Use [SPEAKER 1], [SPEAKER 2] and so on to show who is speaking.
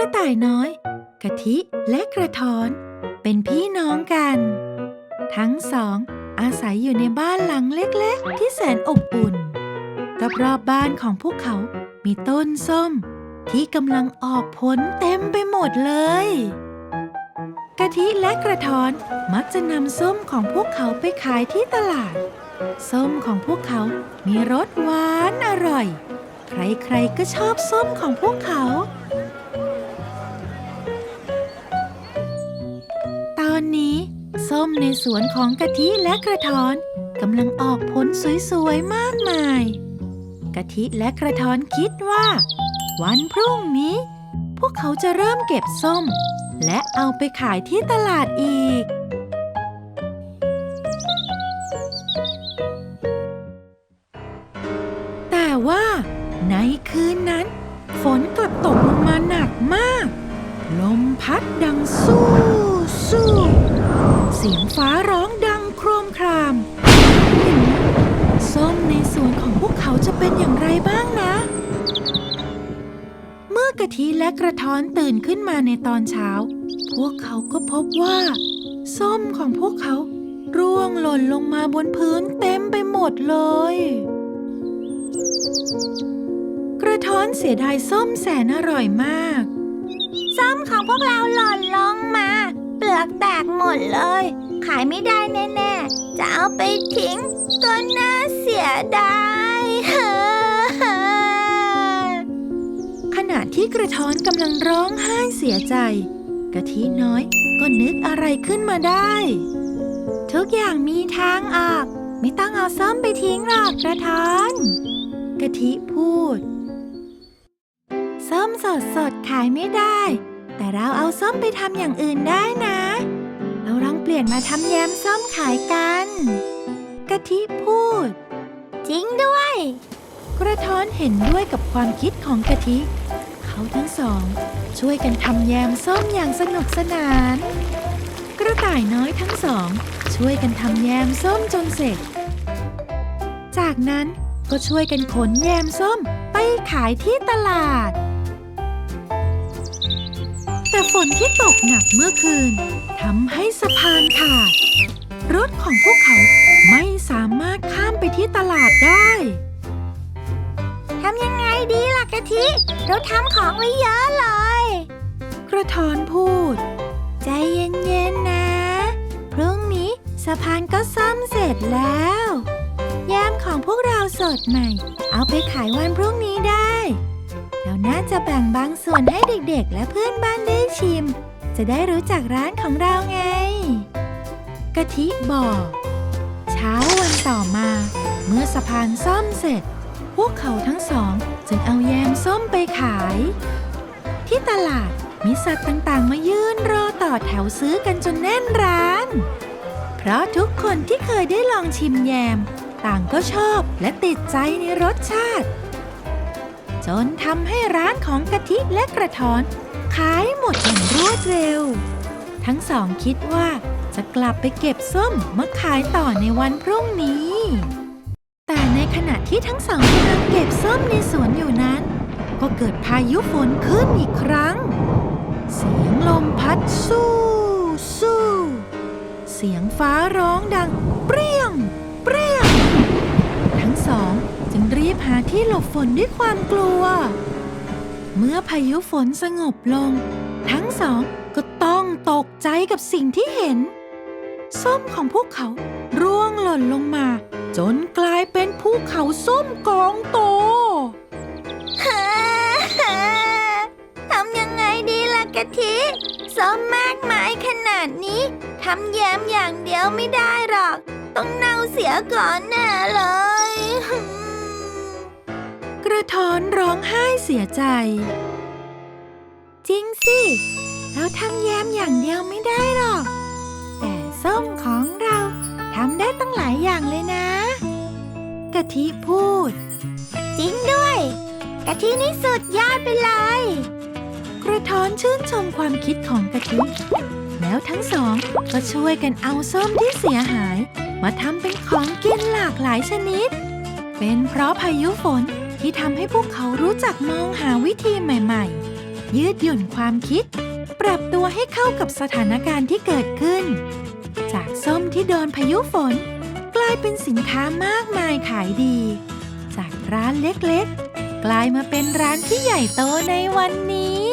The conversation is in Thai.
[SPEAKER 1] ระต่ายน้อย กะทิและกระท้อน เป็นพี่น้องกัน ทั้งสอง อาศัยอยู่ในบ้านหลังเล็กๆ ที่แสนอบอุ่นรอบๆบบ้านของพวกเขามีต้นส้ม ที่กำลังออกผลเต็มไปหมดเลย กะทิและกระท้อนมักจะนำส้มของพวกเขาไปขายที่ตลาด ส้มของพวกเขามีรสหวานอร่อย ใครๆก็ชอบส้มของพวกเขา ส้มในสวนของกะทิและกระท้อนกำลังออกผลสวยๆมากมาย กะทิและกระท้อนคิดว่า วันพรุ่งนี้ พวกเขาจะเริ่มเก็บส้ม และเอาไปขายที่ตลาดอีก แต่ว่าในคืนนั้น ฝนกลับตกลงมาหนักมาก ลมพัดดังสู้สู้ เสียงฟ้าร้องดังโครมครามส้มในสวนของพวกเขาจะเป็นอย่างไรบ้างนะ เมื่อกะทิและกระท้อนตื่นขึ้นมาในตอนเช้า พวกเขาก็พบว่า ส้มของพวกเขาร่วงหล่นลงมาบนพื้นเต็มไปหมดเลย กระท้อนเสียดายส้มแสนอร่อยมาก
[SPEAKER 2] ส้มของพวกเราหล่นลงมา ลือกแตกหมดเลย ขายไม่ได้แน่ ๆ จะเอาไปทิ้งก็น่าเสียดาย
[SPEAKER 1] ขณะที่กระท้อนกำลังร้องไห้เสียใจ กะทิน้อยก็นึกอะไรขึ้นมาได้ ทุกอย่างมีทางออก ไม่ต้องเอาส้มไปทิ้งหรอกกระท้อน กะทิพูด ส้มสดสดขายไม่ได้ เราเอาส้มไปทำอย่างอื่นได้นะ เราลองเปลี่ยนมาทำแยมส้มขายกันกะทิพูด
[SPEAKER 2] จริงด้วย
[SPEAKER 1] กระท้อนเห็นด้วยกับความคิดของกะทิ เขาทั้งสอง ช่วยกันทำแยมส้มอย่างสนุกสนาน กระต่ายน้อยทั้งสอง ช่วยกันทำแยมส้มจนเสร็จ จากนั้นก็ช่วยกันขนแยมส้มไปขายที่ตลาด แต่ฝนที่ตกหนักเมื่อคืนทำให้สะพานขาด รถของพวกเขาไม่สามารถข้ามไปที่ตลาดได้
[SPEAKER 2] ทำยังไงดีล่ะกะทิ เราทำของไว้เยอะเลย
[SPEAKER 1] กระท้อนพูด ใจเย็นๆนะ พรุ่งนี้สะพานก็ซ่อมเสร็จแล้วแยมของพวกเราสดใหม่ เอาไปขายวันพรุ่งนี้ได้ เราน่าจะแบ่งบางส่วนให้เด็กๆ และเพื่อนบ้านได้ชิม จะได้รู้จักร้านของเราไง กะทิบอกเช้าวันต่อมา เมื่อสะพานซ่อมเสร็จ พวกเขาทั้งสองจึงเอาแยมส้มไปขาย ที่ตลาดมีสัตว์ต่างๆ มายืนรอต่อแถวซื้อกันจนแน่นร้าน เพราะทุกคนที่เคยได้ลองชิมแยม ต่างก็ชอบและติดใจในรสชาติ จนทำให้ร้านของกะทิและกระท้อน ขายหมดอย่างรวดเร็ว ทั้งสองคิดว่าจะกลับไปเก็บส้มมาขายต่อในวันพรุ่งนี้ แต่ในขณะที่ทั้งสองกำลังเก็บส้มในสวนอยู่นั้น ก็เกิดพายุฝนขึ้นอีกครั้ง เสียงลมพัดสู้สู้ เสียงฟ้าร้องดังปรี รีบหาที่หลบฝนด้วยความกลัว เมื่อพายุฝนสงบลง ทั้งสองก็ต้องตกใจกับสิ่งที่เห็น ส้มของพวกเขาร่วงหล่นลงมา จนกลายเป็นภูเขาส้มกองโต
[SPEAKER 2] ทำยังไงดีล่ะกะทิส้มมากมายขนาดนี้ทำแยมอย่างเดียวไม่ได้หรอก ต้องเน่าเสียก่อนแน่เลย
[SPEAKER 1] กระท้อนร้องไห้เสียใจ จริงสิ เราทำแยมอย่างเดียวไม่ได้หรอก แต่ส้มของเราทำได้ตั้งหลายอย่างเลยนะ กะทิพูด
[SPEAKER 2] จริงด้วย กะทินี่สุดยอดไปเลย
[SPEAKER 1] กระท้อนชื่นชมความคิดของกะทิ แล้วทั้งสองก็ช่วยกันเอาส้มที่เสียหาย มาทำเป็นของกินหลากหลายชนิด เป็นเพราะพายุฝน ที่ทำให้พวกเขารู้จักมองหาวิธีใหม่ๆ ยืดหยุ่นความคิด ปรับตัวให้เข้ากับสถานการณ์ที่เกิดขึ้น จากส้มที่โดนพายุฝน กลายเป็นสินค้ามากมายขายดี จากร้านเล็กๆ กลายมาเป็นร้านที่ใหญ่โตในวันนี้